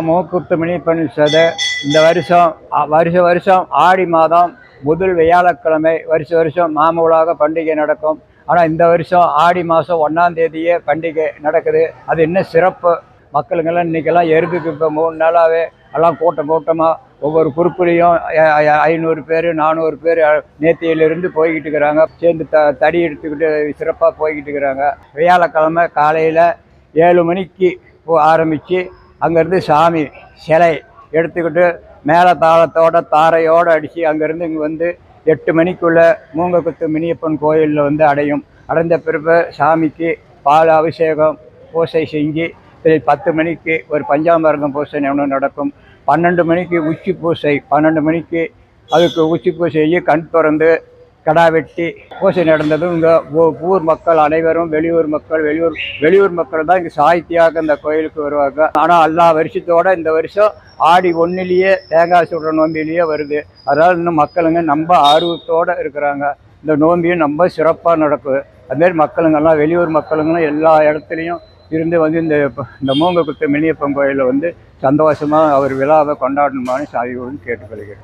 மூக்குத்துமணி பெண் சத இந்த வருஷம் வருஷ வருஷம் ஆடி மாதம் முதல் வியாழக்கிழமை வருஷ வருஷம் மாமூலாக பண்டிகை நடக்கும். ஆனால் இந்த வருஷம் ஆடி மாதம் ஒன்றாம் தேதியே பண்டிகை நடக்குது. அது இன்னும் சிறப்பு? மக்களுங்கெல்லாம் இன்றைக்கெல்லாம் எருதுக்கு இப்போ மூணு நாளாகவே எல்லாம் கூட்டம் கூட்டமாக ஒவ்வொரு குறுக்குலையும் ஐநூறு பேர் நானூறு பேர் நேத்தியிலிருந்து போய்கிட்டு இருக்கிறாங்க. சேர்ந்து த தடி எடுத்துக்கிட்டு சிறப்பாக போய்கிட்டு இருக்கிறாங்க. வியாழக்கிழமை காலையில் ஏழு மணிக்கு போ- ஆரம்பித்து அங்கேருந்து சாமி சிலை எடுத்துக்கிட்டு மேலே தாளத்தோட தாரையோடு அடித்து அங்கேருந்து இங்கே வந்து எட்டு மணிக்குள்ளே மூங்கக்குத்து மினியப்பன் கோயிலில் வந்து அடையும். அடைந்த பிறகு சாமிக்கு பால் அபிஷேகம் பூசை செஞ்சு பத்து மணிக்கு ஒரு பஞ்சாமிர்தம் பூசை ஒன்று நடக்கும். பன்னெண்டு மணிக்கு உச்சி பூசை பன்னெண்டு மணிக்கு அதுக்கு உச்சி பூசையை கண் திறந்து கடா வெட்டி பூசை நடந்ததும் இங்கே ஊர் மக்கள் அனைவரும் வெளியூர் மக்கள் வெளியூர் வெளியூர் மக்கள் தான் இங்கே சாகித்யாக இந்த கோயிலுக்கு வருவாங்க. ஆனால் எல்லா வருஷத்தோட இந்த வருஷம் ஆடி ஒன்றுலேயே தேங்காய் சுடுற நோம்பிலேயே வருது. அதனால் இன்னும் மக்களுங்க ரொம்ப ஆர்வத்தோடு இருக்கிறாங்க. இந்த நோம்பியும் ரொம்ப சிறப்பாக நடக்குது. அதுமாரி மக்களுங்கெல்லாம் வெளியூர் மக்களுங்களும் எல்லா இடத்துலையும் இருந்து வந்து இந்த இந்த மூங்கக்குத்து மினியப்பன் கோயிலில் வந்து சந்தோஷமாக அவர் விழாவை கொண்டாடணுமான்னு சாதிகளும் கேட்டுக்கொள்கிறேன்.